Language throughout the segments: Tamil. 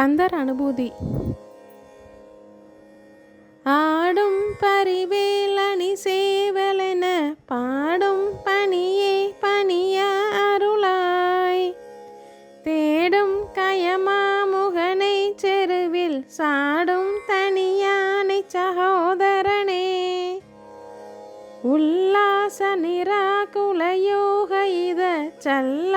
கந்தர் அனுபூதி. ஆடும் பரிவேலணி சேவலென பாடும் பணியே பணிய அருளாய். தேடும் கயமாமுகனை செருவில் சாடும் தனியானை சகோதரனே. உல்லாச நிராகுலயோக இத சல்ல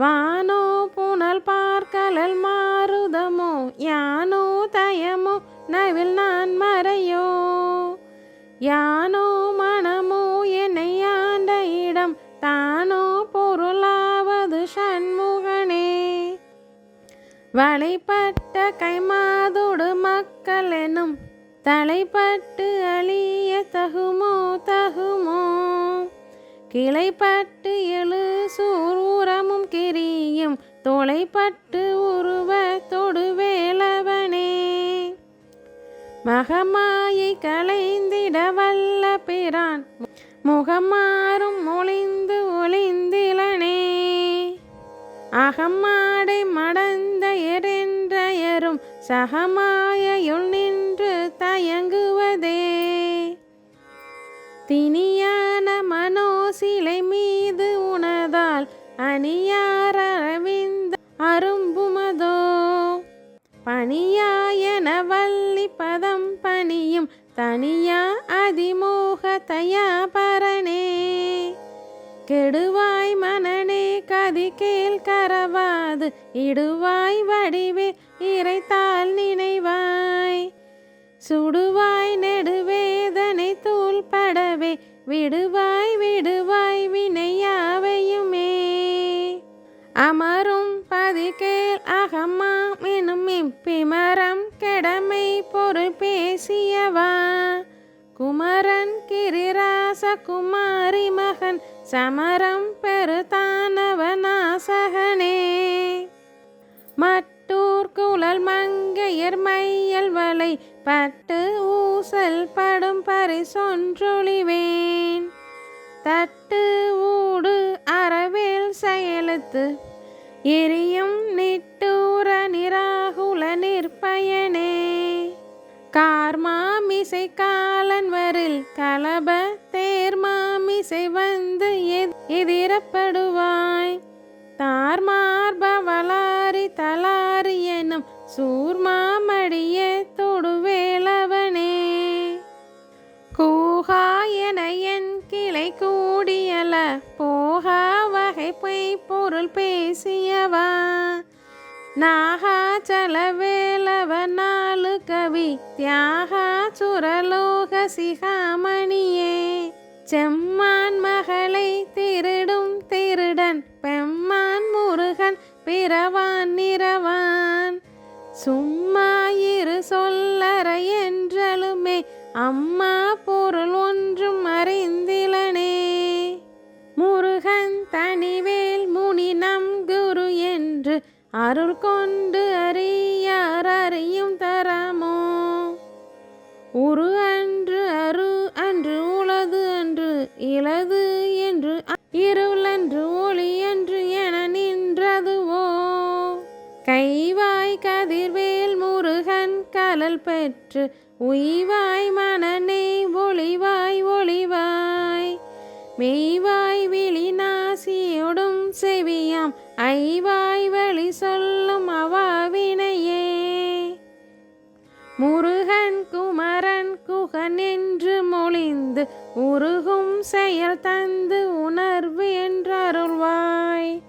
வானோ புனல் பார்க்கலல் மாறுதமோ யானோ தயமோ நவில் நான் மறையோ. யானோ மனமோ என்னை ஆண்ட இடம் தானோ பொருளாவது சண்முகனே. வழிபட்ட கைமாதோடு மக்கள் எனும் தலைப்பட்டு அழிய தகுமோ தகுமோ. கிளைப்பட்டு எழு சூரமும் கிரியும். தொலைப்பட்டு உருவ தொடுவேலவனே மகமாயை களைந்திட வல்ல பிரான். முகமாறும் ஒளிந்து ஒளிந்திலனே. அகமாடை மடந்த எரென்றயரும் சகமாயுள் நின்று தயங்குவதே. தினியான மனோசிலை மீது உணதால் அணியார் அரவிந்த அரும்புமதோ. பணியாயன வள்ளி பதம் பணியும் தனியா அதிமோக தயா பரனே கெடுவாய் மனனே கதி கேள் கரவாது இடுவாய் வடிவே இறைத்தால் நினைவாய். சுடுவாய் விடுவாய் விடுவாய் வினையாவையுமே. அமரும் பதிகேல் அகமாம் எனும் இப்பிமரம் கெடமை பொருள் பேசியவா குமரன் கிரிராச குமாரி மகன் சமரம் பெருதானவனாசகனே. மட்டூர் குழல் மங்கையர் மையல் வலை பட்டு ஊசல் படும் பரிசொன்றொழிவேன். தட்டு ஊடு அறவேல் செயலுத்து எரியும் நிட்டூர நிராகுல நிற்பயனே. கார்மாமிசை காலன் வரில் கலப தேர்மாமிசை வந்து எதிரப்படுவாய். தார்மார்பவளாரி தலாரி எனும் சூர்மா வேலை கூடியல போகா வகை பொய் பொருள் பேசியவா? நாகா செலவேலவ நாலு கவி தியாகா சுரலோக சிகாமணியே. செம்மான் மகளை திருடும் திருடன் பெம்மான் முருகன் பிறவான் நிறவான். சும்மா இரு சொல்லற என்றலுமே அம்மா பொருள் ஒன்றும் அறிந்திலனே. முருகன் தனிவேல் முனி நம் குரு என்று அருள் கொண்டு அறியார் அறியும் தரமோ. உரு அன்று அரு அன்று உளது அன்று இளது என்று இருளன்று ஒளி என்று என நின்றதுவோ. கைவாய் கதிர்வேல் முருகன் கலல் பெற்று உய்வாய் மனநே ஒளிவாய் ஒளிவாய். மெய்வாய் விழி நாசியொடும் செவியாம் ஐவாய் வழி சொல்லும் அவாவினையே. முருகன் குமரன் குகன் என்று மொழிந்து உருகும் செயல் தந்து உணர்வு என்றருள்வாய்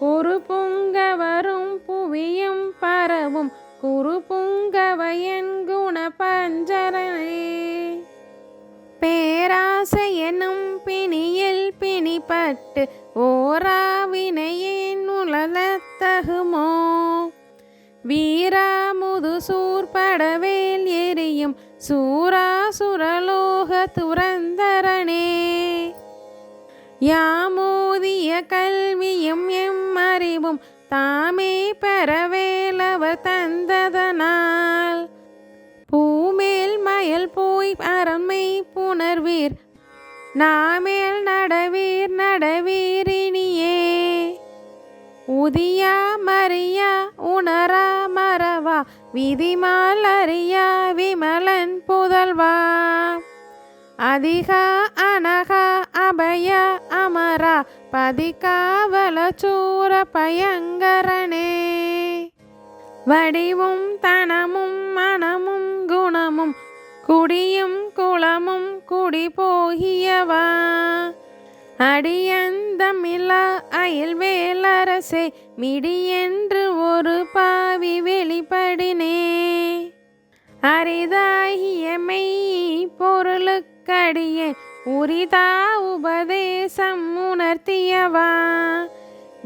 பொறுப்புங்க வரும் புவியும் பரவும் குரு புங்கவையன் குண பஞ்சரனே பேராசை எனும் பிணியில் பிணிப்பட்டு ஓராவினையேன் உலகத்தகுமோ வீராமுது சூர்படவேல் எரியும் சூராசுரலோக துரந்தரனே. யா தாமே பெறவேலவர் தந்ததனால். பூமேல் போய் அறமை புணர்வீர். நாமேல் நடவீர் நடவீரினியே உதியா மரியா உணரா மறவா. விதிமால் அறியா விமலன் புதல்வா. அதிகா அனகா அபய அமரா. பதிகாவலச்சூர பயங்கரனே. வடிவும் தனமும் மனமும் குணமும் குடியும் குளமும் குடி போகியவா. அடியந்தமில்லா அயல் வேலரசே மிடியென்று ஒரு பாவி வெளிப்படினே. அரிதாகிய மெய் பொருளுக்கடியே உரிதா உபதேசம் உணர்த்தியவா?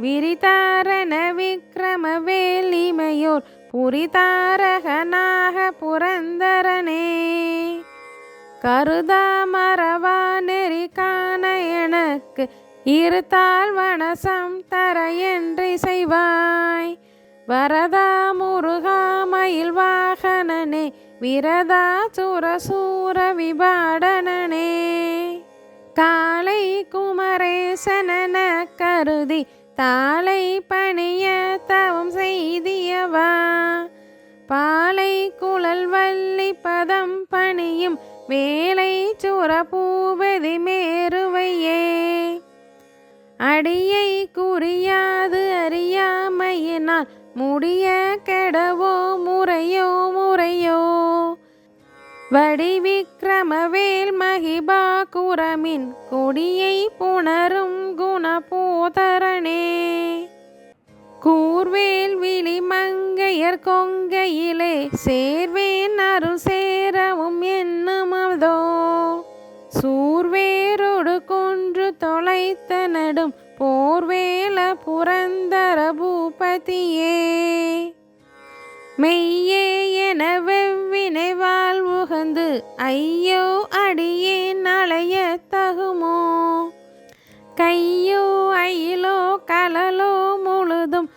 விரிதாரண விக்ரம வேலிமையோர் புரிதாரகனாக புரந்தரனே. கருதா மரவா நெறி காண எனக்கு இருத்தால் வனசம் தர என்று செய்வாய். வரதா முருகா மயில் வாகனனே விரதா சுரசூர விபாடனனே. காலை குமரேசனன கருதி தாளை பணிய தவம் செய்தியவா? பாலை குழல் வள்ளி பதம் பணியும் வேலை சுர மேருவையே. அடியை குறியாது அறியாமையினால் முடிய கெடவோ முறையோ முறையோ வடிவிக்ரமவேல் மகிபா குரமின் கொடியை புணரும் குணபோதரனே. கூர்வேல் விழி மங்கையர் கொங்கையிலே சேர்வேன் அருள் சேரவும் என்னமதோ சூர்வேரோடு கொன்று தொலைத்த நடும் போர்வேல புரந்தர பூபதியே. மெய்யே வெவ்வினை வாழ்வுகந்து ஐயோ அடியே நலைய தகுமோ? கையோ அயிலோ கலலோ முழுதும்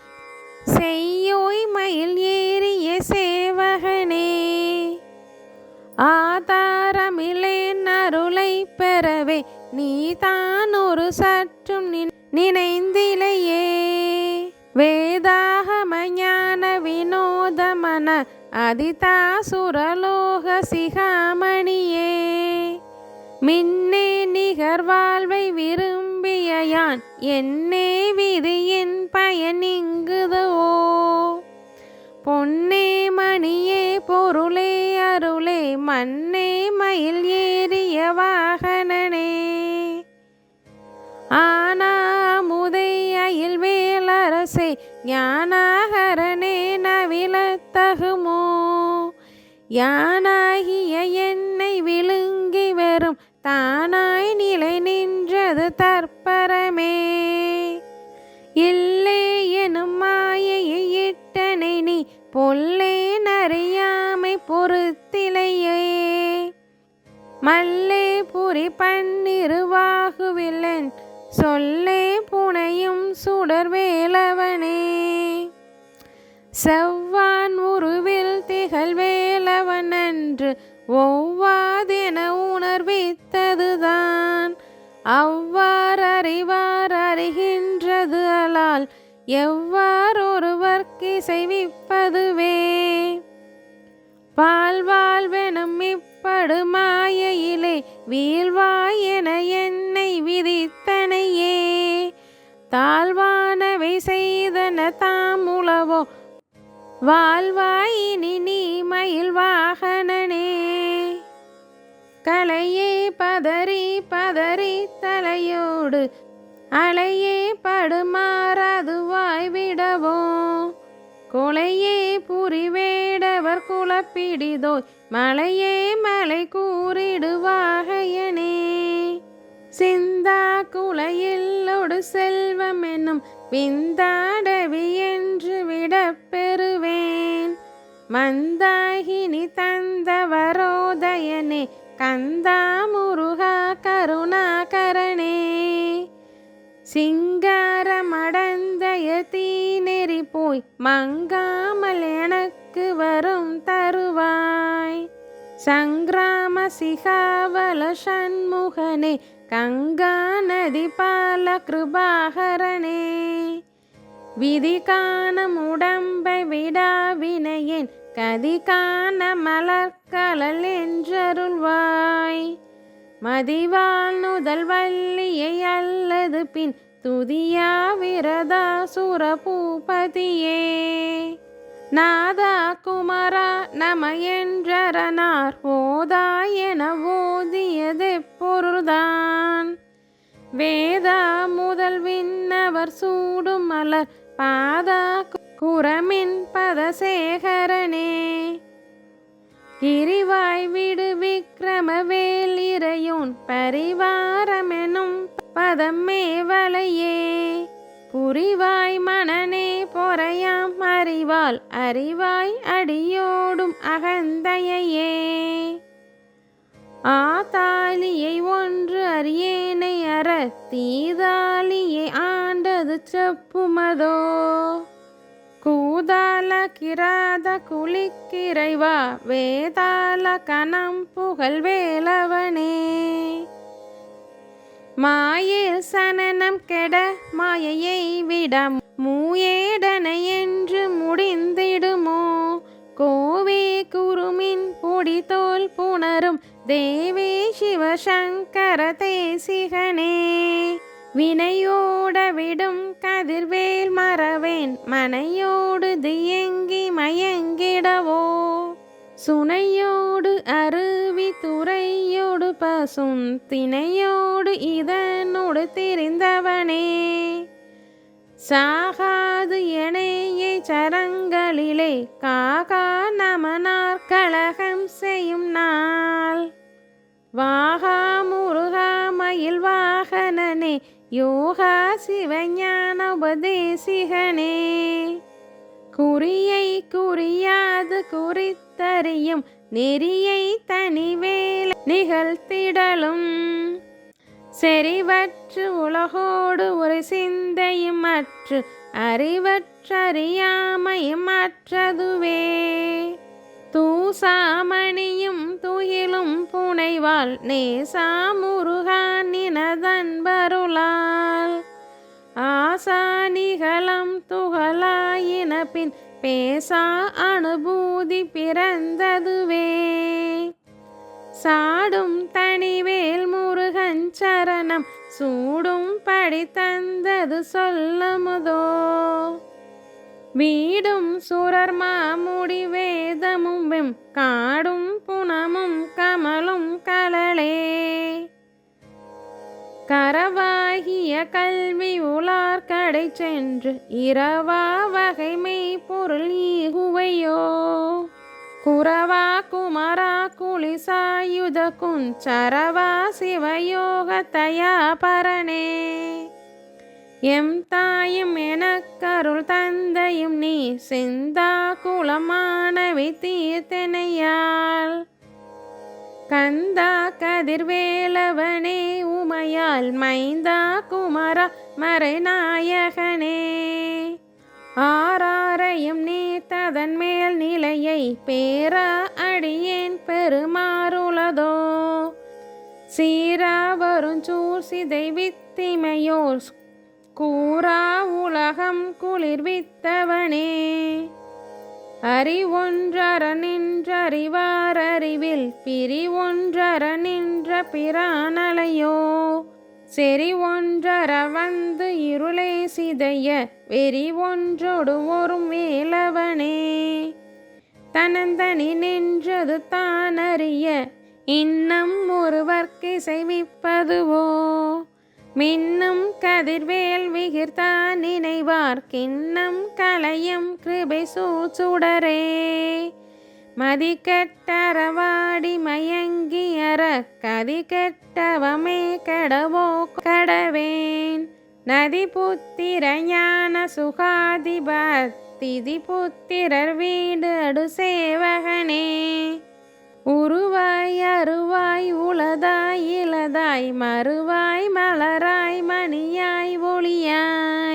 செய்யோய் மயில் ஏறிய சேவகனே. ஆதாரமிலே அருளை பெறவே நீ தான் ஒரு சற்றும் நினைந்திலையே. வேதாகம ஞான வினோதமன அதிதா சுரலோக சிகாமணியே மின்னே நிகர் வாழ்வை விரும்பிய யான் என்னே விதியின் பயனிங்குதுவோ பொன்னே மணியே பொருளே அருளே மண்ணே மயில் ஏறிய வாகனனே. ஆனா முதை அயில் வேலரசே ஞானாக யானாகிய என்னை விழுங்கி வரும் தானாய் நிலை நின்றது தற்பரமே. இல்லை எனும் மாயையை இட்டனை நீ பொல்லே நறியாமை பொறுத்திலையே. மல்லே புரி பன்னிருவாகுவில்லன் சொல்லே புனையும் சுடர் வேலவனே. செவ்வான் உருவில் திகழ்வேலவன் என்று ஒவ்வாதென உணர்வித்ததுதான். அவ்வாறு அறிவார் அறிகின்றது அலால் எவ்வாறொருவர் ஒருவர்க்கு செய்விப்பதுவே பால்வாழ்வெனும் இப்படு மாயையிலே வீழ்வாய் என என்னை விதித்தனையே வாழ்வாயினி நீ மயில் வாகனனே. கலையே பதறி பதறி தலையோடு அலையே படுமாறதுவாய் விடவோ கொலையே புரிவேடவர் குலப்பிடிதோய் மலையே மலை கூறிடுவாகையனே. சிந்தா குலையில்லொடு செல்வம் என்னும் விந்தாடவியன் மந்தாகினி தந்தவரோதயனே கந்தா முருகா கருணாகரனே. சிங்காரமடந்தய நெறி போய் மங்காமல் எனக்கு வரும் தருவாய். சங்கிராம சிகாவல சண்முகனே கங்கா நதி பால கிருபாகரனே. விதி காணும் உடம்பை விடா வினையேன் கதி காண மலர்கலல் என்றருள்வாய். மதிவாள் நுதல் வள்ளியை அல்லது பின் துதியா விரதா சுரபூபதியே. நாதா குமரா நம என்றனார் ஓதாய் என ஓதியது பொருள்தான். வேதா முதல் விண்ணவர் சூடும் மலர் பாதா குரமின் பதசேகரனே. கிரிவாய் விடு விக்ரமவேல் இறையோன் பரிவாரமெனும் பதமே வலையே. புரிவாய் மணனே பொறையாம் அறிவாள் அறிவாய் அடியோடும் அகந்தையே ஆதாலியை ஒன்று அறியேனை அற தீதாலியை ஆண்டது செப்புமதோ? கூதால கிராத குளிக்கிறைவா வேதால கணம் புகழ் வேலவனே. மாயில் சனனம் கெட மாயையை விட மூயேடனை என்று முடிந்திடுமோ? கோவே குருமின் பொடி தோல் புணரும் தேவே சிவசங்கர தேசிகனே. வினையோட விடும் கதிர்வேல் மறவேன் மனையோடு தியங்கி மயங்கிடவோ. சுனையோடு அருவி துறையோடு பசும் தினையோடு இதனோடு தெரிந்தவனே. சாகாது எனையை சரங்களிலே காகா நமனார் கழகம் செய்யும் நாள். வாகா முருகா மயில் வாகனனே யோகா சிவஞான உபதேசிகனே. குறியை குறியாது குறித்தறியும் நெறியை தனிவேல நிகழ்த்திடலும். செறிவற்று உலகோடு ஒரு சிந்தையும் அற்று அறிவற்றறியாமை மற்றதுவே தூசாமணியும் துயிலும் புனைவாள் நேசா நினதன்பருளால் ஆசானிகளம் துகளாயின பின் பேசா அனுபூதி பிறந்ததுவே. சாடும் தனிவேல் முருகன் சரணம் சூடும் படி தந்தது சொல்லமுதோ? வீடும் சுரர் மாமுடி வேதமும் வெம் காடும் புனமும் கமலும் கலளே கரவாகிய கல்வி உலார் கடை சென்று இரவா வகைமை பொருள் ஈகுவையோ? குரவா குமரா குளிசாயுத குஞ்சரவா சிவயோக தயா பரணே எம் தாயும் எனக்கருள் தந்தையும் நீ சிந்தா குலமானவை தீர்த்தனையால். கந்தா கதிர்வேலவனே உமையால் மைந்தா குமரா மறைநாயகனே. ஆறாரையும் நீத்ததன் மேல் நிலையை பேர அடியேன் பெருமாறுளதோ. சீரா வருஞ்சூர் சிதை வித்திமையோர் கூறா உலகம் குளிர்வித்தவனே அறிவொன்றர நின்றறிவாரறிவில் பிரிவொன்றர நின்ற பிரானலையோ. செறி ஒன்றர வந்து இருளை சிதைய வெறி ஒன்றொடு ஒரு மேலவனே தனந்தனி நின்றது தானறிய இன்னம் ஒருவர்க்கு செய்விப்பதுவோ மின்னும் கதிர்வேல் விகிர்தான் நினைவார் கலையும் கிருபை சூச்சுடரே மதிக்கட்டரவாடி மயங்கி அற கதி கெட்டவமே கடவோ கடவேன். நதி புத்திர ஞான சுகாதிபத் புத்திரர் வீடு அடு சேவகனே உருவாய் அருவாய் உளதாய் இளதாய் மறுவாய் மலராய் மணியாய் ஒளியாய்.